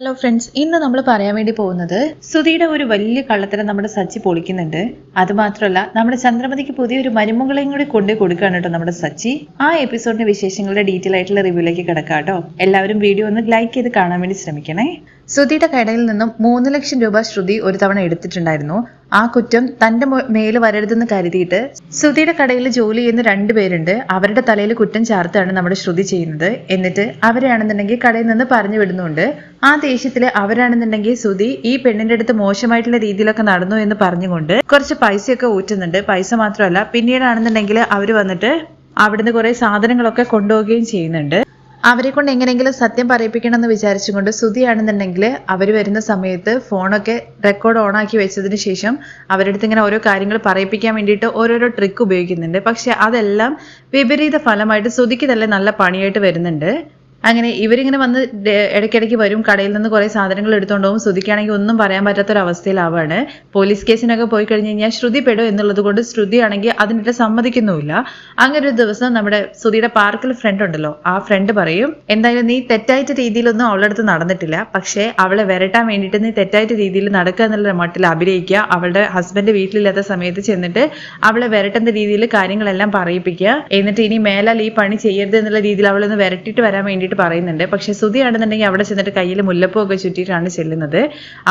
Hello friends ഇന്ന് നമ്മൾ പറയാൻ വേണ്ടി പോകുന്നത് സുധിയുടെ ഒരു വലിയ കള്ളത്തരം നമ്മുടെ സച്ചി പൊളിക്കുന്നുണ്ട്. അത് മാത്രമല്ല നമ്മുടെ ചന്ദ്രമതിക്ക് പുതിയൊരു മരുമകളെയും കൂടി കൊണ്ടു കൊടുക്കുകയാണ് കേട്ടോ നമ്മുടെ സച്ചി. ആ എപ്പിസോഡിന്റെ വിശേഷങ്ങളുടെ ഡീറ്റെയിൽ ആയിട്ടുള്ള റിവ്യൂലേക്ക് കിടക്കാം കേട്ടോ. എല്ലാവരും വീഡിയോ ഒന്ന് ലൈക്ക് ചെയ്ത് കാണാൻ വേണ്ടി ശ്രമിക്കണേ. ശ്രുതിയുടെ കടയിൽ നിന്നും മൂന്ന് ലക്ഷം രൂപ ശ്രുതി ഒരു തവണ എടുത്തിട്ടുണ്ടായിരുന്നു. ആ കുറ്റം തന്റെ മേൽ വരരുതെന്ന് കരുതിയിട്ട് ശ്രുതിയുടെ കടയിൽ ജോലി ചെയ്യുന്ന രണ്ടുപേരുണ്ട് അവരുടെ തലയിൽ കുറ്റം ചാർത്താണ് നമ്മുടെ ശ്രുതി ചെയ്യുന്നത്. എന്നിട്ട് അവരാണെന്നുണ്ടെങ്കിൽ കടയിൽ നിന്ന് പറഞ്ഞു വിടുന്നുണ്ട്. ആ ദേഷ്യത്തിൽ അവരാണെന്നുണ്ടെങ്കിൽ ശ്രുതി ഈ പെണ്ണിന്റെ അടുത്ത് മോശമായിട്ടുള്ള രീതിയിലൊക്കെ നടന്നു എന്ന് പറഞ്ഞുകൊണ്ട് കുറച്ച് പൈസയൊക്കെ ഊറ്റുന്നുണ്ട്. പൈസ മാത്രമല്ല പിന്നീടാണെന്നുണ്ടെങ്കിൽ അവർ വന്നിട്ട് അവിടുന്ന് കുറെ സാധനങ്ങളൊക്കെ കൊണ്ടുപോവുകയും ചെയ്യുന്നുണ്ട്. അവരെ കൊണ്ട് എങ്ങനെയെങ്കിലും സത്യം പറയിപ്പിക്കണം എന്ന് വിചാരിച്ചുകൊണ്ട് ശ്രുതിയാണെന്നുണ്ടെങ്കിൽ അവർ വരുന്ന സമയത്ത് ഫോണൊക്കെ റെക്കോർഡ് ഓൺ ആക്കി വെച്ചതിന് ശേഷം അവരുടെ അടുത്ത് ഇങ്ങനെ ഓരോ കാര്യങ്ങൾ പറയിപ്പിക്കാൻ വേണ്ടിയിട്ട് ഓരോരോ ട്രിക്ക് ഉപയോഗിക്കുന്നുണ്ട്. പക്ഷെ അതെല്ലാം വിപരീത ഫലമായിട്ട് ശ്രുതിക്ക് തന്നെ നല്ല പണിയായിട്ട് വരുന്നുണ്ട്. അങ്ങനെ ഇവരിങ്ങനെ വന്ന് ഇടയ്ക്കിടയ്ക്ക് വരും കടയിൽ നിന്ന് കുറെ സാധനങ്ങൾ എടുത്തുകൊണ്ട് പോകും. ശ്രുതിക്കാണെങ്കിൽ ഒന്നും പറയാൻ പറ്റാത്തൊരവസ്ഥയിലാവാണ്. പോലീസ് കേസിനൊക്കെ പോയി കഴിഞ്ഞ് കഴിഞ്ഞാൽ ശ്രുതി പെടും എന്നുള്ളത് കൊണ്ട് ശ്രുതിയാണെങ്കിൽ അതിനിട്ട് സമ്മതിക്കുന്നുമില്ല. അങ്ങനെ ഒരു ദിവസം നമ്മുടെ ശ്രുതിയുടെ പാർക്കിൽ ഫ്രണ്ട് ഉണ്ടല്ലോ. ആ ഫ്രണ്ട് പറയും എന്തായാലും നീ തെറ്റായിട്ട് രീതിയിലൊന്നും അവളുടെ അടുത്ത് നടന്നിട്ടില്ല. പക്ഷേ അവളെ വരട്ടാൻ വേണ്ടിയിട്ട് നീ തെറ്റായിട്ട് രീതിയിൽ നടക്കുക എന്നുള്ള മട്ടിൽ അഭിനയിക്കുക. അവളുടെ ഹസ്ബൻഡ് വീട്ടിലില്ലാത്ത സമയത്ത് ചെന്നിട്ട് അവളെ വരട്ടുന്ന രീതിയിൽ കാര്യങ്ങളെല്ലാം പറയിപ്പിക്കുക. എന്നിട്ട് ഇനി മേലാൽ ഈ പണി ചെയ്യരുത് എന്നുള്ള രീതിയിൽ അവളൊന്ന് വരട്ടിട്ട് വരാൻ വേണ്ടിയിട്ട് പറയുന്നുണ്ട്. പക്ഷെ സുധിയാണെന്നുണ്ടെങ്കിൽ അവിടെ ചെന്നിട്ട് കയ്യിൽ മുല്ലപ്പൂ ഒക്കെ ചുറ്റിയിട്ടാണ് ചെല്ലുന്നത്.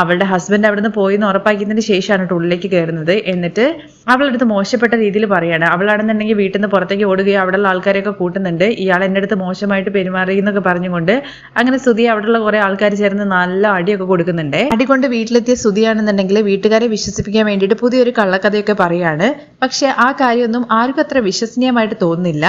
അവളുടെ ഹസ്ബൻഡ് അവിടെ നിന്ന് പോയി എന്ന് ഉറപ്പാക്കിയതിന് ശേഷമാണ് ഉള്ളിലേക്ക് കയറുന്നത്. എന്നിട്ട് അവളുടെ അടുത്ത് മോശപ്പെട്ട രീതിയിൽ പറയാണ്. അവളാണെന്നുണ്ടെങ്കിൽ വീട്ടിൽ നിന്ന് പുറത്തേക്ക് ഓടുകയും അവിടെയുള്ള ആൾക്കാരെയൊക്കെ കൂട്ടുന്നുണ്ട്. ഇയാൾ എന്റെ അടുത്ത് മോശമായിട്ട് പെരുമാറി എന്നൊക്കെ പറഞ്ഞുകൊണ്ട് അങ്ങനെ സുതി അവിടെയുള്ള കുറെ ആൾക്കാർ ചേർന്ന് നല്ല അടിയൊക്കെ കൊടുക്കുന്നുണ്ട്. അടി കൊണ്ട് വീട്ടിലെത്തിയ സുതിയാണെന്നുണ്ടെങ്കിൽ വീട്ടുകാരെ വിശ്വസിപ്പിക്കാൻ വേണ്ടിയിട്ട് പുതിയൊരു കള്ളക്കഥയൊക്കെ പറയാണ്. പക്ഷെ ആ കാര്യമൊന്നും ആർക്കും അത്ര വിശ്വസനീയമായിട്ട് തോന്നുന്നില്ല.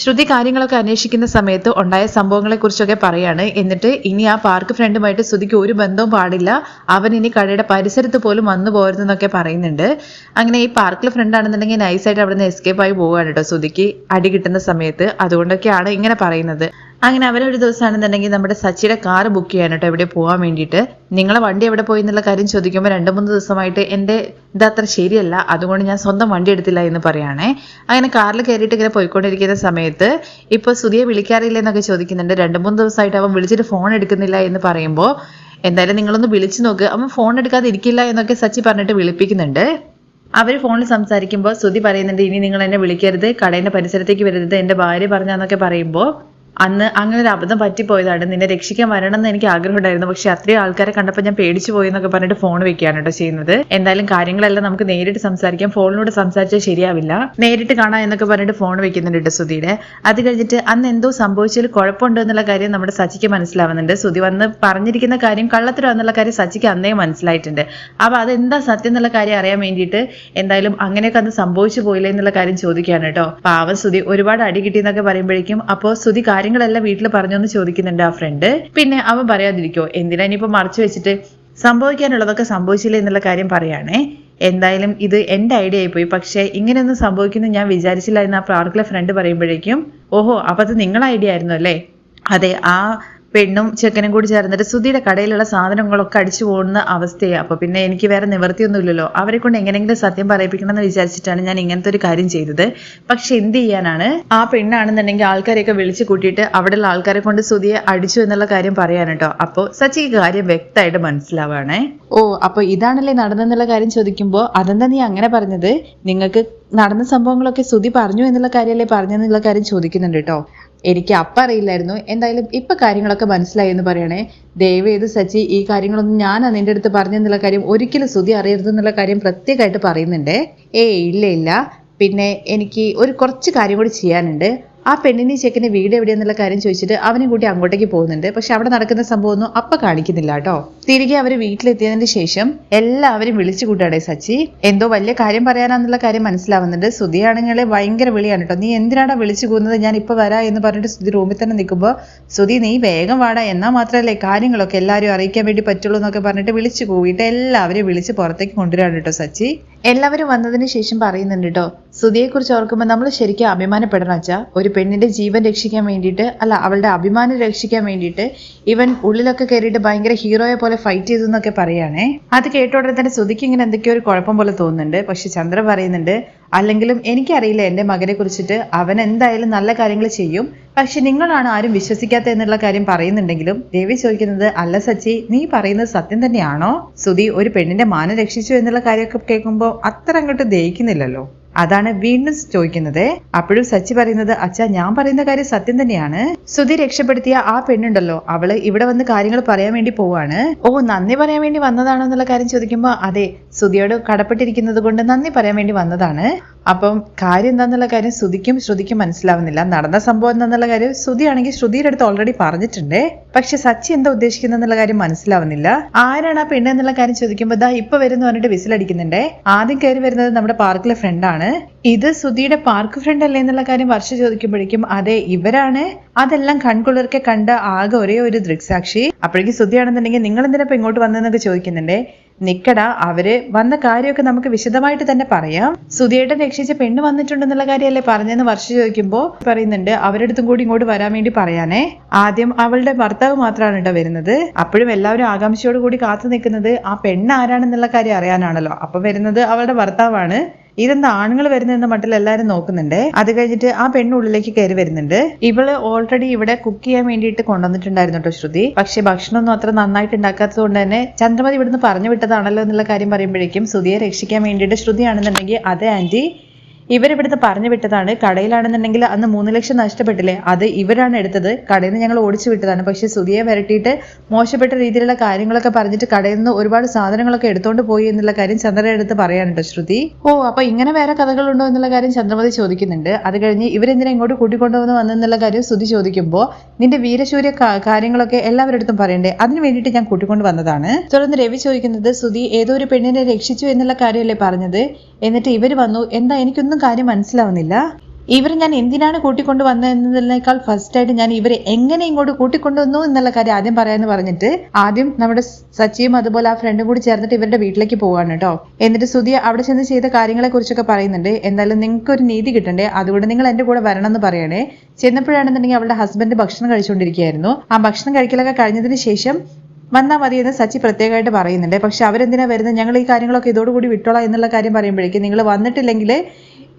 ശ്രുതി കാര്യങ്ങളൊക്കെ അന്വേഷിക്കുന്ന സമയത്ത് ഉണ്ടായ സംഭവങ്ങളെ കുറിച്ചൊക്കെ പറയാണ്. എന്നിട്ട് ഇനി ആ പാർക്ക് ഫ്രണ്ടുമായിട്ട് ശ്രുതിക്ക് ഒരു ബന്ധവും പാടില്ല. അവൻ ഇനി കടയുടെ പരിസരത്ത് പോലും വന്നു പോരുതെന്നൊക്കെ പറയുന്നുണ്ട്. അങ്ങനെ ഈ പാർക്കിൽ ഫ്രണ്ട് ആണെന്നുണ്ടെങ്കിൽ നൈസായിട്ട് അവിടെ നിന്ന് എസ്കേപ്പ് ആയി പോവുകയാണ് കേട്ടോ സുധിക്ക് അടി കിട്ടുന്ന സമയത്ത്. അതുകൊണ്ടൊക്കെയാണ് ഇങ്ങനെ പറയുന്നത്. അങ്ങനെ അവരൊരു ദിവസമാണെന്നുണ്ടെങ്കിൽ നമ്മുടെ സച്ചിയുടെ കാർ ബുക്ക് ചെയ്യാൻ കേട്ടോ എവിടെ പോകാൻ വേണ്ടിയിട്ട്. നിങ്ങളെ വണ്ടി എവിടെ പോയി എന്നുള്ള കാര്യം ചോദിക്കുമ്പോൾ രണ്ട് മൂന്ന് ദിവസമായിട്ട് എന്റെ ഇത് അത്ര ശരിയല്ല. അതുകൊണ്ട് ഞാൻ സ്വന്തം വണ്ടി എടുത്തില്ല എന്ന് പറയുകയാണേ അങ്ങനെ കാറിൽ കയറിയിട്ട് ഇങ്ങനെ പോയിക്കൊണ്ടിരിക്കുന്ന സമയത്ത് ഇപ്പോൾ സുധിയെ വിളിക്കാറില്ല എന്നൊക്കെ ചോദിക്കുന്നുണ്ട്. രണ്ട് മൂന്ന് ദിവസമായിട്ട് അവൻ വിളിച്ചിട്ട് ഫോൺ എടുക്കുന്നില്ല എന്ന് പറയുമ്പോൾ എന്തായാലും നിങ്ങളൊന്ന് വിളിച്ചു നോക്ക്. അവൻ ഫോൺ എടുക്കാതെ ഇരിക്കില്ല എന്നൊക്കെ സച്ചി പറഞ്ഞിട്ട് വിളിപ്പിക്കുന്നുണ്ട്. അവർ ഫോണിൽ സംസാരിക്കുമ്പോൾ ശ്രുതി പറയുന്നുണ്ട് ഇനി നിങ്ങൾ എന്നെ വിളിക്കരുത് കടയുടെ പരിസരത്തേക്ക് വരരുത് എന്റെ ഭാര്യ പറഞ്ഞാന്നൊക്കെ പറയുമ്പോൾ അന്ന് അങ്ങനെ ഒരു അബദ്ധം പറ്റിപ്പോയതാണ്. നിന്നെ രക്ഷിക്കാൻ വരണം എന്ന് എനിക്ക് ആഗ്രഹമുണ്ടായിരുന്നു. പക്ഷെ അത്രയും ആൾക്കാരെ കണ്ടപ്പോൾ ഞാൻ പേടിച്ചു പോയി എന്നൊക്കെ പറഞ്ഞിട്ട് ഫോൺ വെക്കുകയാണ് കേട്ടോ ചെയ്യുന്നത്. എന്തായാലും കാര്യങ്ങളെല്ലാം നമുക്ക് നേരിട്ട് സംസാരിക്കാം. ഫോണിലൂടെ സംസാരിച്ചാൽ ശരിയാവില്ല. നേരിട്ട് കാണാം എന്നൊക്കെ പറഞ്ഞിട്ട് ഫോൺ വെക്കുന്നുണ്ട് കേട്ടോ സുധിയുടെ അത് കഴിഞ്ഞിട്ട് അന്ന് എന്തോ സംഭവിച്ചതിൽ കുഴപ്പമുണ്ടോ എന്നുള്ള കാര്യം നമ്മുടെ സച്ചിക്ക് മനസ്സിലാവുന്നുണ്ട്. സുധി വന്ന് പറഞ്ഞിരിക്കുന്ന കാര്യം കള്ളത്തരം എന്നുള്ള കാര്യം സച്ചിക്ക് അന്നേ മനസ്സിലായിട്ടുണ്ട്. അപ്പോൾ അതെന്താ സത്യം എന്നുള്ള കാര്യം അറിയാൻ വേണ്ടിയിട്ട് എന്തായാലും അങ്ങനെയൊക്കെ അന്ന് സംഭവിച്ചു പോയില്ലേ എന്നുള്ള കാര്യം ചോദിക്കുകയാണ് കേട്ടോ. പാവം സുധി ഒരുപാട് അടി കിട്ടിയെന്നൊക്കെ പറയുമ്പോഴേക്കും അപ്പോൾ സുധി കാര്യങ്ങളെല്ലാം വീട്ടിൽ പറഞ്ഞു എന്ന് ചോദിക്കുന്നുണ്ട് ആ ഫ്രണ്ട് പിന്നെ അവൻ പറയാതിരിക്കോ എന്തിനാ ഇനിയിപ്പോ മറച്ചു വെച്ചിട്ട് സംഭവിക്കാനുള്ളതൊക്കെ സംഭവിച്ചില്ല എന്നുള്ള കാര്യം പറയാണേ എന്തായാലും ഇത് എന്റെ ഐഡിയ ആയിപ്പോയി. പക്ഷേ ഇങ്ങനെയൊന്നും സംഭവിക്കുന്നു ഞാൻ വിചാരിച്ചില്ല എന്ന് ആ പ്രാർക്കിലെ ഫ്രണ്ട് പറയുമ്പോഴേക്കും ഓഹോ അപ്പൊ അത് നിങ്ങളെ ഐഡിയ ആയിരുന്നു അല്ലേ അതെ ആ പെണ്ണും ചെക്കനും കൂടി ചേർന്നിട്ട് സുധിയുടെ കടയിലുള്ള സാധനങ്ങളൊക്കെ അടിച്ചു പോകുന്ന അവസ്ഥയാണ് അപ്പൊ പിന്നെ എനിക്ക് വേറെ നിവൃത്തിയൊന്നുമില്ലല്ലോ. അവരെ കൊണ്ട് എങ്ങനെയെങ്കിലും സത്യം പറയിപ്പിക്കണം എന്ന് വിചാരിച്ചിട്ടാണ് ഞാൻ ഇങ്ങനത്തെ ഒരു കാര്യം ചെയ്തത്. പക്ഷെ എന്ത് ചെയ്യാനാണ്? ആ പെണ്ണാണെന്നുണ്ടെങ്കിൽ ആൾക്കാരെയൊക്കെ വിളിച്ചു കൂട്ടിയിട്ട് അവിടെയുള്ള ആൾക്കാരെ കൊണ്ട് സുധിയെ അടിച്ചു എന്നുള്ള കാര്യം പറയാൻ കേട്ടോ അപ്പോൾ സച്ചിക്ക് കാര്യം വ്യക്തമായിട്ട് മനസ്സിലാവാണേ. ഓ അപ്പൊ ഇതാണല്ലേ നടന്നെന്നുള്ള കാര്യം ചോദിക്കുമ്പോൾ അതെന്താ നീ അങ്ങനെ പറഞ്ഞത്? നിങ്ങൾക്ക് നടന്ന സംഭവങ്ങളൊക്കെ സുധി പറഞ്ഞു എന്നുള്ള കാര്യമല്ലേ പറഞ്ഞെന്നുള്ള കാര്യം ചോദിക്കുന്നുണ്ട് കേട്ടോ. എനിക്ക് അപ്പം അറിയില്ലായിരുന്നു. എന്തായാലും ഇപ്പൊ കാര്യങ്ങളൊക്കെ മനസ്സിലായി എന്ന് പറയണേ. ദയവേത് സച്ചി ഈ കാര്യങ്ങളൊന്നും ഞാൻ നിന്റെ അടുത്ത് പറഞ്ഞെന്നുള്ള കാര്യം ഒരിക്കലും ശ്രുതി അറിയരുത് എന്നുള്ള കാര്യം പ്രത്യേകമായിട്ട് പറയുന്നുണ്ട്. ഏയ് ഇല്ല ഇല്ല. പിന്നെ എനിക്ക് ഒരു കുറച്ച് കാര്യം കൂടി ചെയ്യാനുണ്ട്. ആ പെണ്ണിനെ ചെക്കന്റെ വീട് എവിടെയെന്നുള്ള കാര്യം ചോദിച്ചിട്ട് അവനും കൂട്ടി അങ്ങോട്ടേക്ക് പോകുന്നുണ്ട്. പക്ഷെ അവിടെ നടക്കുന്ന സംഭവമൊന്നും അപ്പ കാണിക്കുന്നില്ല കേട്ടോ. തിരികെ അവർ വീട്ടിലെത്തിയതിന് ശേഷം എല്ലാവരും വിളിച്ചു കൂട്ടാടേ സച്ചി. എന്തോ വലിയ കാര്യം പറയാനാന്നുള്ള കാര്യം മനസ്സിലാവുന്നുണ്ട്. സുധിയാണെങ്കിലെ ഭയങ്കര വിളിയാണ് കേട്ടോ. നീ എന്തിനാടാ വിളിച്ചു പോകുന്നത് ഞാൻ ഇപ്പൊ വരാ എന്ന് പറഞ്ഞിട്ട് സുധി റൂമിൽ തന്നെ നിൽക്കുമ്പോൾ സുധി നീ വേഗം വാടാ. എന്നാൽ മാത്രമല്ലേ കാര്യങ്ങളൊക്കെ എല്ലാവരും അറിയിക്കാൻ വേണ്ടി പറ്റുള്ളൂ എന്നൊക്കെ പറഞ്ഞിട്ട് വിളിച്ചു കൂവിയിട്ട് എല്ലാവരും വിളിച്ച് പുറത്തേക്ക് കൊണ്ടുവരാണ് കേട്ടോ സച്ചി. എല്ലാവരും വന്നതിന് ശേഷം പറയുന്നുണ്ട് കേട്ടോ സുധിയെ കുറിച്ച് ഓർക്കുമ്പോൾ നമ്മൾ ശരിക്കും അഭിമാനപ്പെടണം അച്ഛാ. ഒരു പെണ്ണിന്റെ ജീവൻ രക്ഷിക്കാൻ വേണ്ടിയിട്ട് അല്ല അവളുടെ അഭിമാനം രക്ഷിക്കാൻ വേണ്ടിയിട്ട് ഇവൻ ഉള്ളിലൊക്കെ കയറിയിട്ട് ഭയങ്കര ഹീറോയെ പോലെ ഫൈറ്റ് ചെയ്തു എന്നൊക്കെ പറയുകയാണെ. അത് കേട്ടോടെ തന്നെ സുധിക്ക് ഇങ്ങനെ എന്തൊക്കെയോ ഒരു കുഴപ്പം പോലെ തോന്നുന്നുണ്ട്. പക്ഷെ ചന്ദ്ര പറയുന്നുണ്ട് അല്ലെങ്കിലും എനിക്കറിയില്ല എന്റെ മകനെ കുറിച്ചിട്ട് അവൻ എന്തായാലും നല്ല കാര്യങ്ങൾ ചെയ്യും. പക്ഷെ നിങ്ങളാണ് ആരും വിശ്വസിക്കാത്ത എന്നുള്ള കാര്യം പറയുന്നുണ്ടെങ്കിലും ദേവി ചോദിക്കുന്നത് അല്ല സച്ചി നീ പറയുന്നത് സത്യം തന്നെയാണോ? സുധി ഒരു പെണ്ണിന്റെ മാനം രക്ഷിച്ചു എന്നുള്ള കാര്യമൊക്കെ കേൾക്കുമ്പോൾ അത്ര അങ്ങോട്ട് ദഹിക്കുന്നില്ലല്ലോ. അതാണ് വീണ്ടും ചോദിക്കുന്നത്. അപ്പോഴും സച്ചി പറയുന്നത് അച്ഛാ ഞാൻ പറയുന്ന കാര്യം സത്യം തന്നെയാണ്. സുധി രക്ഷപ്പെടുത്തിയ ആ പെണ്ണുണ്ടല്ലോ. അവൾ ഇവിടെ വന്ന് കാര്യങ്ങൾ പറയാൻ വേണ്ടി പോവാണ്. ഓ നന്ദി പറയാൻ വേണ്ടി വന്നതാണോ എന്നുള്ള കാര്യം ചോദിക്കുമ്പോൾ അതെ സുധിയോട് കടപ്പെട്ടിരിക്കുന്നത് കൊണ്ട് നന്ദി പറയാൻ വേണ്ടി വന്നതാണ്. അപ്പം കാര്യം എന്താണെന്നുള്ള കാര്യം ശ്രുതിക്കും ശ്രുതിക്കും മനസ്സിലാവുന്നില്ല. നടന്ന സംഭവം എന്താണെന്നുള്ള കാര്യം ശ്രുതിയാണെങ്കിൽ ശ്രുതിയുടെ അടുത്ത് ഓൾറെഡി പറഞ്ഞിട്ടുണ്ട്. പക്ഷെ സച്ചി എന്താ ഉദ്ദേശിക്കുന്നത് എന്നുള്ള കാര്യം മനസ്സിലാവുന്നില്ല. ആരാണ് ആ പെണ്ണ് എന്നുള്ള കാര്യം ചോദിക്കുമ്പോൾ ദാ ഇപ്പൊ വരുന്നു പറഞ്ഞിട്ട് വിസിലടിക്കുന്നുണ്ട് ആദ്യം കയറി വരുന്നത് നമ്മുടെ പാർക്കിലെ ഫ്രണ്ടാണ് ഇത് സുധിയുടെ പാർക്ക് ഫ്രണ്ട് അല്ലേ എന്നുള്ള കാര്യം വർഷ ചോദിക്കുമ്പോഴേക്കും അതെ ഇവരാണ്. അതെല്ലാം കൺകുളിർക്കെ കണ്ട ആകെ ഒരേ ഒരു ദൃക്സാക്ഷി. അപ്പോഴേക്കും സുധിയാണെന്നുണ്ടെങ്കിൽ നിങ്ങൾ എന്തിനാ ഇങ്ങോട്ട് വന്നതെന്നൊക്കെ ചോദിക്കുന്നുണ്ട്. നിക്കടാ അവർ വന്ന കാര്യമൊക്കെ നമുക്ക് വിശദമായിട്ട് തന്നെ പറയാം. സുധിയേട്ടൻ രക്ഷിച്ച പെണ്ണ് വന്നിട്ടുണ്ടെന്നുള്ള കാര്യമല്ലേ പറഞ്ഞെന്ന് വർഷ ചോദിക്കുമ്പോൾ പറയുന്നുണ്ട്. അവരടുത്തും കൂടി ഇങ്ങോട്ട് വരാൻ വേണ്ടി പറയാനേ. ആദ്യം അവളുടെ ഭർത്താവ് മാത്രമാണ് കേട്ടോ വരുന്നത്. അപ്പോഴും എല്ലാവരും ആകാംക്ഷയോട് കൂടി കാത്തു നിൽക്കുന്നത് ആ പെണ്ണ് ആരാണെന്നുള്ള കാര്യം അറിയാനാണല്ലോ. അപ്പൊ വരുന്നത് അവളുടെ ഭർത്താവാണ്. ഇതെന്താ ആണുങ്ങൾ വരുന്നതെന്ന മട്ടിൽ എല്ലാരും നോക്കുന്നുണ്ട്. അത് കഴിഞ്ഞിട്ട് ആ പെണ്ണുള്ളിലേക്ക് കയറി വരുന്നുണ്ട്. ഇവൾ ഓൾറെഡി ഇവിടെ കുക്ക് ചെയ്യാൻ വേണ്ടിയിട്ട് കൊണ്ടുവന്നിട്ടുണ്ടായിരുന്നു കേട്ടോ ശ്രുതി. പക്ഷെ ഭക്ഷണമൊന്നും അത്ര നന്നായിട്ട് ഉണ്ടാക്കാത്തത് കൊണ്ട് തന്നെ ചന്ദ്രമതി ഇവിടുന്ന് പറഞ്ഞു വിട്ടതാണല്ലോ എന്നുള്ള കാര്യം പറയുമ്പോഴേക്കും ശ്രുതിയെ രക്ഷിക്കാൻ വേണ്ടിയിട്ട് ശ്രുതിയാണെന്നുണ്ടെങ്കിൽ അതെ ആന്റി ഇവരിവിടുന്ന് പറഞ്ഞു വിട്ടതാണ്. കടയിലാണെന്നുണ്ടെങ്കിൽ അന്ന് മൂന്ന് ലക്ഷം നഷ്ടപ്പെട്ടില്ലേ? അത് ഇവരാണ് എടുത്തത്. കടയിൽ നിന്ന് ഞങ്ങൾ ഓടിച്ചു വിട്ടതാണ്. പക്ഷെ സുധിയെ വരട്ടിയിട്ട് മോശപ്പെട്ട രീതിയിലുള്ള കാര്യങ്ങളൊക്കെ പറഞ്ഞിട്ട് കടയിൽ നിന്ന് ഒരുപാട് സാധനങ്ങളൊക്കെ എടുത്തോണ്ട് പോയി എന്നുള്ള കാര്യം ചന്ദ്രയുടെ അടുത്ത് പറയാനുണ്ട് ശ്രുതി. ഓ അപ്പൊ ഇങ്ങനെ വേറെ കഥകളുണ്ടോ എന്നുള്ള കാര്യം ചന്ദ്രമതി ചോദിക്കുന്നുണ്ട്. അത് കഴിഞ്ഞ് ഇവരെന്തിനാ ഇങ്ങോട്ട് കൂട്ടിക്കൊണ്ടുവന്ന് വന്നെന്നുള്ള കാര്യം സുധി ചോദിക്കുമ്പോൾ നിന്റെ വീരശൂര്യ കാര്യങ്ങളൊക്കെ എല്ലാവരുടെ അടുത്തും പറയണ്ടേ? അതിന് വേണ്ടിയിട്ട് ഞാൻ കൂട്ടിക്കൊണ്ട് വന്നതാണ്. തുടർന്ന് രവി ചോദിക്കുന്നത് സുധി ഏതോ ഒരു പെണ്ണിനെ രക്ഷിച്ചു എന്നുള്ള കാര്യമല്ലേ പറഞ്ഞത്? എന്നിട്ട് ഇവർ വന്നു. എന്താ എനിക്കൊന്നും കാര്യം മനസ്സിലാവുന്നില്ല. ഇവർ ഞാൻ എന്തിനാണ് കൂട്ടിക്കൊണ്ട് വന്നതെന്നതിനേക്കാൾ ഫസ്റ്റ് ആയിട്ട് ഞാൻ ഇവരെ എങ്ങനെ ഇങ്ങോട്ട് കൂട്ടിക്കൊണ്ടുവന്നു എന്നുള്ള കാര്യം ആദ്യം പറയാന്ന് പറഞ്ഞിട്ട് ആദ്യം നമ്മുടെ സച്ചിയും അതുപോലെ ആ ഫ്രണ്ടും കൂടി ചേർന്നിട്ട് ഇവരുടെ വീട്ടിലേക്ക് പോവാണ് കേട്ടോ എന്നിട്ട് സുധിയ അവിടെ ചെന്ന് ചെയ്ത കാര്യങ്ങളെ കുറിച്ചൊക്കെ പറയുന്നുണ്ട്. എന്തായാലും നിങ്ങൾക്ക് ഒരു നീതി കിട്ടണ്ടേ? അതുകൊണ്ട് നിങ്ങൾ എന്റെ കൂടെ വരണം എന്ന് പറയണേ. ചെന്നപ്പോഴാണെന്നുണ്ടെങ്കിൽ അവളുടെ ഹസ്ബൻഡ് ഭക്ഷണം കഴിച്ചുകൊണ്ടിരിക്കുകയായിരുന്നു. ആ ഭക്ഷണം കഴിക്കലൊക്കെ കഴിഞ്ഞതിന് ശേഷം വന്നാൽ മതി എന്ന് സച്ചി പ്രത്യേകമായിട്ട് പറയുന്നുണ്ട്. പക്ഷെ അവരെന്തിനാ വരുന്നത്? ഞങ്ങൾ ഈ കാര്യങ്ങളൊക്കെ ഇതോടുകൂടി വിട്ടോളാം എന്നുള്ള കാര്യം പറയുമ്പോഴേക്കും നിങ്ങൾ വന്നിട്ടില്ലെങ്കിൽ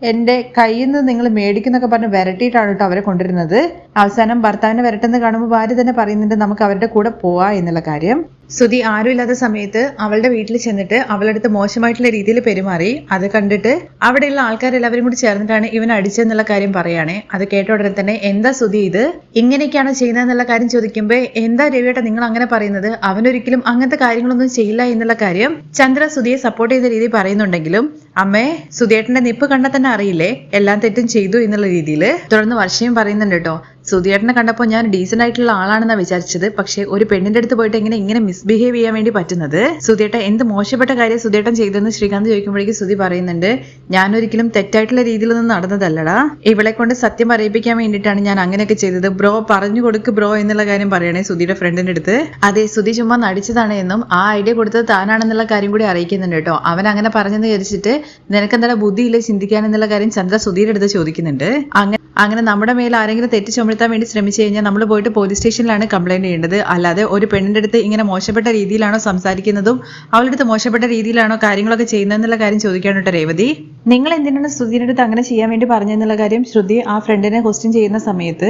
എന്റെ കയ്യിൽ നിന്ന് നിങ്ങൾ മേടിക്കുന്നൊക്കെ പറഞ്ഞ് വരട്ടിയിട്ടാണ് കേട്ടോ അവരെ കൊണ്ടിരുന്നത് അവസാനം ഭർത്താവിനെ വരട്ടെന്ന് കാണുമ്പോൾ ഭാര്യ തന്നെ പറയുന്നുണ്ട് നമുക്ക് അവരുടെ കൂടെ പോവാ എന്നുള്ള കാര്യം. സുധി ആരുമില്ലാത്ത സമയത്ത് അവളുടെ വീട്ടിൽ ചെന്നിട്ട് അവളുടെ അടുത്ത് മോശമായിട്ടുള്ള രീതിയിൽ പെരുമാറി. അത് കണ്ടിട്ട് അവിടെയുള്ള ആൾക്കാരെല്ലാവരും കൂടി ചേർന്നിട്ടാണ് ഇവൻ അടിച്ചെന്നുള്ള കാര്യം പറയുകയാണെ. അത് കേട്ട ഉടനെ തന്നെ എന്താ സുധി ഇത്? ഇങ്ങനെയൊക്കെയാണ് ചെയ്യുന്നതെന്നുള്ള കാര്യം ചോദിക്കുമ്പോൾ എന്താ രവിയേട്ട നിങ്ങൾ അങ്ങനെ പറയുന്നത്? അവനൊരിക്കലും അങ്ങനത്തെ കാര്യങ്ങളൊന്നും ചെയ്യില്ല എന്നുള്ള കാര്യം ചന്ദ്ര സുധിയെ സപ്പോർട്ട് ചെയ്ത രീതി പറയുന്നുണ്ടെങ്കിലും അമ്മേ സുധേട്ടന്റെ നിപ്പ് കണ്ടാൽ തന്നെ അറിയില്ലേ? എല്ലാം തെറ്റും ചെയ്തു എന്നുള്ള രീതിയിൽ തുടർന്ന് വർഷയും പറയുന്നുണ്ട് കേട്ടോ. സുധിയേട്ടനെ കണ്ടപ്പോൾ ഞാൻ ഡീസന്റ് ആയിട്ടുള്ള ആളാണെന്നാണ് വിചാരിച്ചത്. പക്ഷേ ഒരു പെണ്ണിന്റെ അടുത്ത് പോയിട്ട് എങ്ങനെ ഇങ്ങനെ മിസ്ബിഹേവ് ചെയ്യാൻ വേണ്ടി പറ്റുന്നത്? സുധിയേട്ടൻ എന്ത് മോശപ്പെട്ട കാര്യം സുധിയേട്ടൻ ചെയ്തെന്ന് ശ്രീകാന്ത് ചോദിക്കുമ്പോഴേക്കും സുധി പറയുന്നുണ്ട് ഞാൻ ഒരിക്കലും തെറ്റായിട്ടുള്ള രീതിയിലൊന്നും നടന്നതല്ലടാ. ഇവളെ കൊണ്ട് സത്യം പറയിപ്പിക്കാൻ വേണ്ടിയിട്ടാണ് ഞാൻ അങ്ങനെയൊക്കെ ചെയ്തത്. ബ്രോ പറഞ്ഞു കൊടുക്ക് ബ്രോ എന്നുള്ള കാര്യം പറയണേ സുധിയുടെ ഫ്രണ്ടിന്റെ അടുത്ത്. അതെ സുധി ചുമ്മാ നടിച്ചതാണ് എന്നും ആ ഐഡിയ കൊടുത്തത് താനാണെന്നുള്ള കാര്യം കൂടി അറിയിക്കുന്നുണ്ട് കേട്ടോ. അവൻ അങ്ങനെ പറഞ്ഞെന്ന് വിചാരിച്ചിട്ട് നിനക്കെന്താ ബുദ്ധിയില്ല ചിന്തിക്കാൻ എന്നുള്ള കാര്യം ചന്ദ്ര സുധിയുടെ അടുത്ത് ചോദിക്കുന്നുണ്ട്. അങ്ങനെ അങ്ങനെ നമ്മുടെ മേൽ ആരെങ്കിലും തെറ്റ് ചുമത്താൻ വേണ്ടി ശ്രമിച്ചു കഴിഞ്ഞാൽ നമ്മൾ പോയിട്ട് പോലീസ് സ്റ്റേഷനിലാണ് കംപ്ലൈന്റ് ചെയ്യേണ്ടത്. അല്ലാതെ ഒരു പെണ്ണിന്റെ അടുത്ത് ഇങ്ങനെ മോശപ്പെട്ട രീതിയിലാണോ സംസാരിക്കുന്നതും അവളുടെ അടുത്ത് മോശപ്പെട്ട രീതിയിലാണോ കാര്യങ്ങളൊക്കെ ചെയ്യുന്നതെന്നുള്ള കാര്യം ചോദിക്കാണ് കേട്ടോ രേവതി. നിങ്ങൾ എന്തിനാണ് ശ്രുതിയുടെ അടുത്ത് അങ്ങനെ ചെയ്യാൻ വേണ്ടി പറഞ്ഞെന്നുള്ള കാര്യം ശ്രുതി ആ ഫ്രണ്ടിനെ ക്വസ്റ്റ്യൻ ചെയ്യുന്ന സമയത്ത്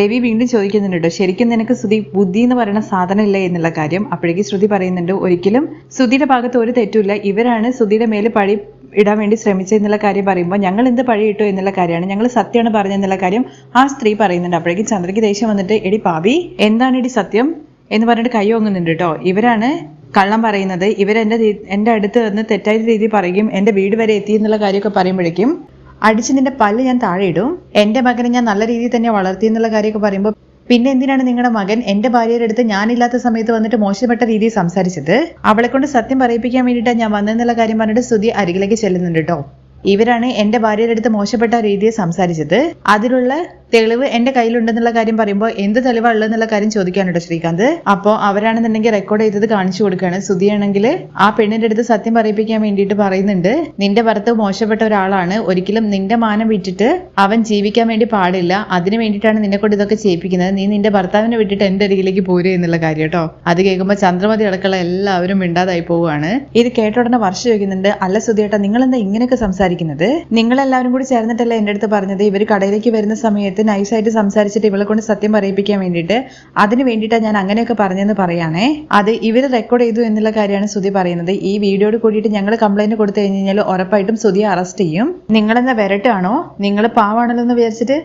രവി വീണ്ടും ചോദിക്കുന്നുണ്ട് കേട്ടോ. ശരിക്കും നിനക്ക് ശ്രുതി ബുദ്ധി എന്ന് പറയുന്ന സാധനം ഇല്ല എന്നുള്ള കാര്യം. അപ്പോഴേക്കും ശ്രുതി പറയുന്നുണ്ട് ഒരിക്കലും ശ്രുതിയുടെ ഭാഗത്ത് ഒരു തെറ്റുമില്ല. ഇവരാണ് ശ്രുതിയുടെ മേലെ പഴി ഇടാൻ വേണ്ടി ശ്രമിച്ചത് എന്നുള്ള കാര്യം പറയുമ്പോൾ ഞങ്ങൾ എന്ത് പഴി ഇട്ടു എന്നുള്ള കാര്യമാണ്. ഞങ്ങൾ സത്യമാണ് പറഞ്ഞെന്നുള്ള കാര്യം ആ സ്ത്രീ പറയുന്നുണ്ട്. അപ്പോഴേക്കും ചന്ദ്രയ്ക്ക് ദേഷ്യം വന്നിട്ട് എടി പാവി എന്താണ് എടി സത്യം? എന്ന് പറഞ്ഞിട്ട് കൈ ഓങ്ങുന്നുണ്ട് കേട്ടോ. ഇവരാണ് കള്ളം പറയുന്നത്. എന്റെ എന്റെ അടുത്ത് വന്ന് തെറ്റായ രീതിയിൽ പറയും എന്റെ വീട് വരെ എത്തി എന്നുള്ള കാര്യമൊക്കെ പറയുമ്പോഴേക്കും അടിച്ച് നിന്റെ പല്ല് ഞാൻ താഴെ ഇടും. എന്റെ മകനെ ഞാൻ നല്ല രീതിയിൽ തന്നെ വളർത്തി എന്നുള്ള കാര്യമൊക്കെ പറയുമ്പോൾ പിന്നെ എന്തിനാണ് നിങ്ങളുടെ മകൻ എന്റെ ഭാര്യയുടെ അടുത്ത് ഞാനില്ലാത്ത സമയത്ത് വന്നിട്ട് മോശപ്പെട്ട രീതിയിൽ സംസാരിച്ചത്? അവളെ കൊണ്ട് സത്യം പറയിപ്പിക്കാൻ വേണ്ടിയിട്ടാണ് ഞാൻ വന്നതെന്നുള്ള കാര്യം പറഞ്ഞിട്ട് സ്തുതി അരികിലേക്ക് ചെല്ലുന്നുണ്ട് കേട്ടോ. ഇവരാണ് എന്റെ ഭാര്യയുടെ അടുത്ത് മോശപ്പെട്ട രീതിയിൽ സംസാരിച്ചത്. അതിലുള്ള തെളിവ് എന്റെ കയ്യിലുണ്ടെന്നുള്ള കാര്യം പറയുമ്പോൾ എന്ത് തെളിവാ ഉള്ളതെന്നുള്ള കാര്യം ചോദിക്കാനുണ്ടോ ശ്രീകാന്ത്. അപ്പോൾ അവരാണെന്നുണ്ടെങ്കിൽ റെക്കോർഡ് ചെയ്തത് കാണിച്ചു കൊടുക്കുകയാണ്. സുധിയാണെങ്കിൽ ആ പെണ്ണിന്റെ അടുത്ത് സത്യം പറയിപ്പിക്കാൻ വേണ്ടിയിട്ട് പറയുന്നുണ്ട്. നിന്റെ ഭർത്താവ് മോശപ്പെട്ട ഒരാളാണ്. ഒരിക്കലും നിന്റെ മാനം വിട്ടിട്ട് അവൻ ജീവിക്കാൻ വേണ്ടി പാടില്ല. അതിന് വേണ്ടിയിട്ടാണ് നിന്നെ കൊണ്ട് ഇതൊക്കെ ചെയ്യിപ്പിക്കുന്നത്. നീ നിന്റെ ഭർത്താവിനെ വിട്ടിട്ട് എന്റെ അരികിലേക്ക് പോരുക എന്നുള്ള കാര്യം കേട്ടോ. അത് കേൾക്കുമ്പോൾ ചന്ദ്രമതി അടക്കമുള്ള എല്ലാവരും മിണ്ടാതായി പോവുകയാണ്. ഇത് കേട്ട ഉടനെ വർഷ ചോദിക്കുന്നുണ്ട്. അല്ല സുധിയേട്ടാ നിങ്ങൾ എന്താ ഇങ്ങനെയൊക്കെ സംസാരിക്കുന്നത്? നിങ്ങളെല്ലാവരും കൂടി ചേർന്നിട്ടല്ലേ എന്റെ അടുത്ത് പറഞ്ഞത്? ഇവർ കടയിലേക്ക് വരുന്ന സമയത്ത് നൈസായിട്ട് സംസാരിച്ചിട്ട് ഇവളെ കൊണ്ട് സത്യം പറയിപ്പിക്കാൻ വേണ്ടിയിട്ട് അതിന് വേണ്ടിയിട്ടാണ് ഞാൻ അങ്ങനെയൊക്കെ പറഞ്ഞെന്ന് പറയാനേ അത് ഇവർ റെക്കോർഡ് ചെയ്തു എന്നുള്ള കാര്യമാണ് സുധി പറയുന്നത്. ഈ വീഡിയോയോട് കൂടിയിട്ട് ഞങ്ങൾ കംപ്ലൈന്റ് കൊടുത്തു കഴിഞ്ഞ് കഴിഞ്ഞാൽ ഉറപ്പായിട്ടും സുധിയെ അറസ്റ്റ് ചെയ്യും. നിങ്ങളെന്ന വരട്ടാണോ? നിങ്ങൾ പാവാണല്ലോ എന്ന് വിചാരിച്ചിട്ട്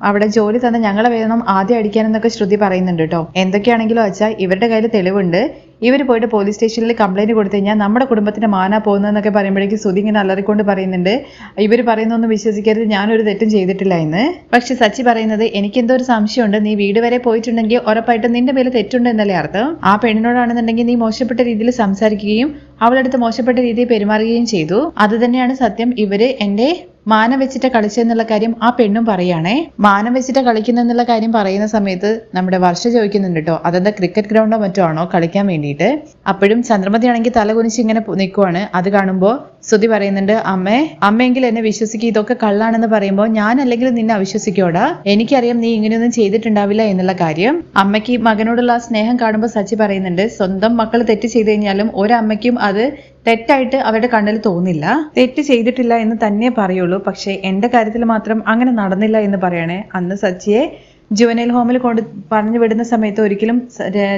അവിടെ ജോലി തന്നെ ഞങ്ങളെ വേണം ആദ്യം അടിക്കാനെന്നൊക്കെ ശ്രുതി പറയുന്നുണ്ട് കേട്ടോ. എന്തൊക്കെയാണെങ്കിലും വെച്ചാൽ ഇവരുടെ കയ്യിൽ തെളിവുണ്ട്. ഇവർ പോയിട്ട് പോലീസ് സ്റ്റേഷനിൽ കംപ്ലൈന്റ് കൊടുത്തു കഴിഞ്ഞാൽ നമ്മുടെ കുടുംബത്തിന്റെ മാന പോകുന്നതെന്നൊക്കെ പറയുമ്പോഴേക്കും സുധി ഇങ്ങനെ അലറിക്കൊണ്ട് പറയുന്നുണ്ട്. ഇവർ പറയുന്നൊന്നും വിശ്വസിക്കരുത്. ഞാനൊരു തെറ്റും ചെയ്തിട്ടില്ല എന്ന്. പക്ഷെ സച്ചി പറയുന്നത് എനിക്കെന്തോ ഒരു സംശയമുണ്ട്. നീ വീട് വരെ പോയിട്ടുണ്ടെങ്കിൽ ഉറപ്പായിട്ടും നിന്റെ മേലെ തെറ്റുണ്ട് എന്നല്ലേ അർത്ഥം? ആ പെണ്ണിനോടാണെന്നുണ്ടെങ്കിൽ നീ മോശപ്പെട്ട രീതിയിൽ സംസാരിക്കുകയും അവളടുത്ത് മോശപ്പെട്ട രീതിയിൽ പെരുമാറുകയും ചെയ്തു. അത് തന്നെയാണ് സത്യം. ഇവർ എന്റെ മാനം വെച്ചിട്ട് കളിച്ചെന്നുള്ള കാര്യം ആ പെണ്ണും പറയാണേ. മാനം വെച്ചിട്ട് കളിക്കുന്നെന്നുള്ള കാര്യം പറയുന്ന സമയത്ത് നമ്മുടെ വർഷ ചോദിക്കുന്നുണ്ട് കേട്ടോ. അതെന്താ ക്രിക്കറ്റ് ഗ്രൗണ്ടോ മറ്റോ ആണോ കളിക്കാൻ വേണ്ടിയിട്ട് അപ്പോഴും ചന്ദ്രമതി ആണെങ്കിൽ തല കുനിച്ച് ഇങ്ങനെ നിൽക്കുവാണ് അത് കാണുമ്പോൾ ശ്രുതി പറയുന്നുണ്ട് അമ്മേ അമ്മയെങ്കിൽ എന്നെ വിശ്വസിക്കുക ഇതൊക്കെ കള്ളാണെന്ന് പറയുമ്പോൾ ഞാൻ അല്ലെങ്കിൽ നിന്നെ അവിശ്വസിക്കോടാ? എനിക്കറിയാം നീ ഇങ്ങനെയൊന്നും ചെയ്തിട്ടുണ്ടാവില്ല എന്നുള്ള കാര്യം. അമ്മയ്ക്ക് മകനോടുള്ള സ്നേഹം കാണുമ്പോൾ സച്ചി പറയുന്നുണ്ട് സ്വന്തം മക്കൾ തെറ്റ് ചെയ്തു കഴിഞ്ഞാലും ഒരമ്മയ്ക്കും അത് തെറ്റായിട്ട് അവരുടെ കണ്ണിൽ തോന്നില്ല. തെറ്റ് ചെയ്തിട്ടില്ല എന്ന് തന്നെ പറയുള്ളൂ പക്ഷേ എന്റെ കാര്യത്തിൽ മാത്രം അങ്ങനെ നടന്നില്ല എന്ന് പറയണേ. അന്ന് സച്ചിയെ ജുവനൈൽ ഹോമിൽ കൊണ്ട് പറഞ്ഞു വിടുന്ന സമയത്ത് ഒരിക്കലും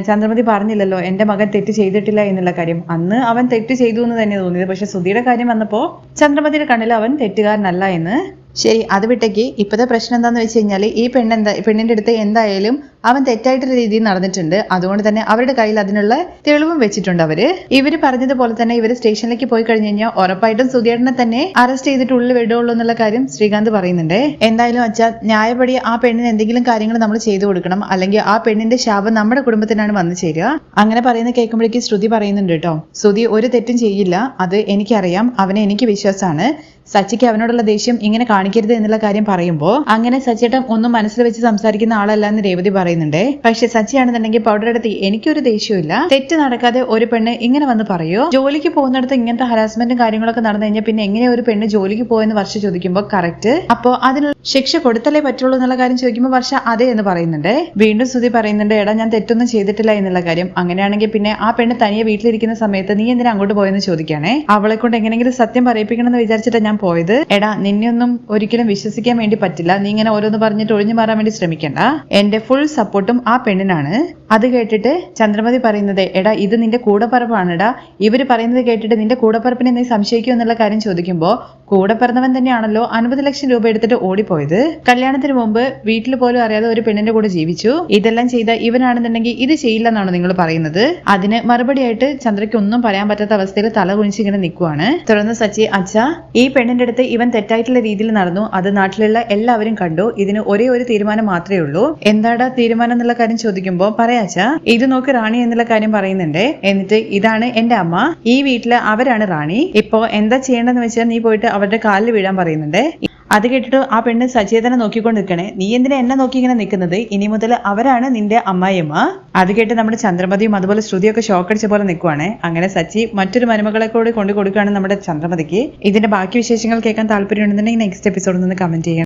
ചന്ദ്രമതി പറഞ്ഞില്ലല്ലോ എന്റെ മകൻ തെറ്റ് ചെയ്തിട്ടില്ല എന്നുള്ള കാര്യം. അന്ന് അവൻ തെറ്റ് ചെയ്തു എന്ന് തന്നെ തോന്നിയത്. പക്ഷെ സുധിയുടെ കാര്യം വന്നപ്പോ ചന്ദ്രമതിയുടെ കണ്ണിൽ അവൻ തെറ്റുകാരനല്ല എന്ന്. ശരി അത് വിട്ടേക്ക്. ഇപ്പോഴത്തെ പ്രശ്നം എന്താണെന്ന് വെച്ച് കഴിഞ്ഞാൽ ഈ പെണ്ണെന്താ പെണ്ണിന്റെ അടുത്ത് എന്തായാലും അവൻ തെറ്റായിട്ടുള്ള രീതിയിൽ നടന്നിട്ടുണ്ട്. അതുകൊണ്ട് തന്നെ അവരുടെ കയ്യിൽ അതിനുള്ള തെളിവും വെച്ചിട്ടുണ്ട് അവർ. ഇവർ പറഞ്ഞതുപോലെ തന്നെ ഇവർ സ്റ്റേഷനിലേക്ക് പോയി കഴിഞ്ഞു കഴിഞ്ഞാൽ ഉറപ്പായിട്ടും സുധീരനെ തന്നെ അറസ്റ്റ് ചെയ്തിട്ട് ഉള്ളിൽ വിടുള്ളൂ എന്നുള്ള കാര്യം ശ്രീകാന്ത് പറയുന്നുണ്ട്. എന്തായാലും അച്ഛാ ന്യായപടി ആ പെണ്ണിന് എന്തെങ്കിലും കാര്യങ്ങൾ നമ്മൾ ചെയ്തു കൊടുക്കണം. അല്ലെങ്കിൽ ആ പെണ്ണിന്റെ ശാപം നമ്മുടെ കുടുംബത്തിനാണ് വന്നു ചേരുക. അങ്ങനെ പറയുന്ന കേൾക്കുമ്പോഴേക്ക് ശ്രുതി പറയുന്നുണ്ട് കേട്ടോ. ശ്രുതി ഒരു തെറ്റും ചെയ്യില്ല. അത് എനിക്കറിയാം. അവനെ എനിക്ക് വിശ്വാസമാണ്. സച്ചിക്ക് അവനോടുള്ള ദേഷ്യം ഇങ്ങനെ കാണിക്കരുത് എന്നുള്ള കാര്യം പറയുമ്പോൾ അങ്ങനെ സച്ചേട്ടൻ ഒന്നും മനസ്സിൽ വെച്ച് സംസാരിക്കുന്ന ആളല്ല എന്ന് രേവതി പറയുന്നുണ്ട്. പക്ഷെ സച്ചിയാണെന്നുണ്ടെങ്കിൽ പൗഡർ എടുത്ത് എനിക്കൊരു ദേഷ്യമില്ല തെറ്റ് നടക്കാതെ ഒരു പെണ്ണ് ഇങ്ങനെ വന്ന് പറയോ? ജോലിക്ക് പോകുന്നിടത്ത് ഇങ്ങനത്തെ ഹരാസ്മെന്റും കാര്യങ്ങളൊക്കെ നടന്നു കഴിഞ്ഞാൽ പിന്നെ എങ്ങനെ ഒരു പെണ്ണ് ജോലിക്ക് പോയെന്ന് വർഷ ചോദിക്കുമ്പോൾ കറക്റ്റ് അപ്പോ അതിനുള്ള ശിക്ഷ കൊടുത്തല്ലേ പറ്റുള്ളൂ എന്നുള്ള കാര്യം ചോദിക്കുമ്പോൾ വർഷ അതെ എന്ന് പറയുന്നുണ്ട്. വീണ്ടും സ്തുതി പറയുന്നുണ്ട് എടാ ഞാൻ തെറ്റൊന്നും ചെയ്തിട്ടില്ല എന്നുള്ള കാര്യം. അങ്ങനെയാണെങ്കിൽ പിന്നെ ആ പെണ്ണ് തനിയെ വീട്ടിലിരിക്കുന്ന സമയത്ത് നീ എന്തിനാ അങ്ങോട്ട് പോയെന്ന് ചോദിക്കുകയാണേ? അവളെ കൊണ്ട് എങ്ങനെയെങ്കിലും സത്യം പറയിപ്പിക്കണം എന്ന് വിചാരിച്ചിട്ടാണ് ഞാൻ പോയത്. എടാ നിന്നെയൊന്നും ഒരിക്കലും വിശ്വസിക്കാൻ വേണ്ടി പറ്റില്ല. നീ ഇങ്ങനെ ഓരോന്ന് പറഞ്ഞിട്ട് ഒഴിഞ്ഞു മാറാൻ വേണ്ടി ശ്രമിക്കണ്ട. എന്റെ ഫുൾ സപ്പോർട്ടും ആ പെണ്ണിനാണ്. അത് കേട്ടിട്ട് ചന്ദ്രമതി പറയുന്നത് എടാ ഇത് നിന്റെ കൂടപ്പറപ്പാണെടാ. ഇവർ പറയുന്നത് കേട്ടിട്ട് നിന്റെ കൂടപ്പറപ്പിനെ നീ സംശയിക്കൂ എന്നുള്ള കാര്യം ചോദിക്കുമ്പോൾ കൂടെ പിറന്നവൻ തന്നെയാണല്ലോ അൻപത് ലക്ഷം രൂപ എടുത്തിട്ട് ഓടിപ്പോയത്. കല്യാണത്തിന് മുമ്പ് വീട്ടിൽ പോലും അറിയാതെ ഒരു പെണ്ണിന്റെ കൂടെ ജീവിച്ചു. ഇതെല്ലാം ചെയ്ത ഇവനാണെന്നുണ്ടെങ്കിൽ ഇത് ചെയ്യില്ലെന്നാണ് നിങ്ങൾ പറയുന്നത്? അതിന് മറുപടിയായിട്ട് ചന്ദ്രയ്ക്ക് ഒന്നും പറയാൻ പറ്റാത്ത അവസ്ഥയിൽ തല കുനിച്ചിങ്ങനെ നിൽക്കുവാണ് തുടർന്ന് സച്ചി അച്ഛ ഈ പെണ്ണിന്റെ അടുത്ത് ഇവൻ തെറ്റായിട്ടുള്ള രീതിയിൽ നടന്നു. അത് നാട്ടിലുള്ള എല്ലാവരും കണ്ടു. ഇതിന് ഒരേ ഒരു തീരുമാനം മാത്രമേ ഉള്ളൂ. എന്താടാ തീരുമാനം എന്നുള്ള കാര്യം ചോദിക്കുമ്പോൾ പറയാച്ച ഇത് നോക്ക് റാണി എന്നുള്ള കാര്യം പറയുന്നുണ്ട്. എന്നിട്ട് ഇതാണ് എന്റെ അമ്മ. ഈ വീട്ടിൽ അവരാണ് റാണി. ഇപ്പോ എന്താ ചെയ്യേണ്ടതെന്ന് വെച്ചാൽ നീ പോയിട്ട് അവരുടെ കാലിൽ വീഴാൻ പറയുന്നുണ്ട്. അത് കേട്ടിട്ട് ആ പെണ്ണ് സചേതനെ നോക്കിക്കൊണ്ട് നിൽക്കണേ നീ എന്തിനാ എന്നെ നോക്കി ഇങ്ങനെ നിൽക്കുന്നത്? ഇനി മുതൽ അവരാണ് നിന്റെ അമ്മായിയമ്മ. അത് കേട്ട് നമ്മുടെ ചന്ദ്രമതിയും അതുപോലെ ശ്രുതിയൊക്കെ ഷോക്കടിച്ച പോലെ നിൽക്കുവാണ് അങ്ങനെ സച്ചി മറ്റൊരു മരുമകളെ കൂടി കൊണ്ടു കൊടുക്കുകയാണ് നമ്മുടെ ചന്ദ്രമതിക്ക്. ഇതിന്റെ ബാക്കി വിശേഷങ്ങൾ കേൾക്കാൻ താല്പര്യമുണ്ടെന്നുണ്ടെങ്കിൽ നെക്സ്റ്റ് എപ്പിസോഡിൽ നിന്ന് കമന്റ് ചെയ്യണം.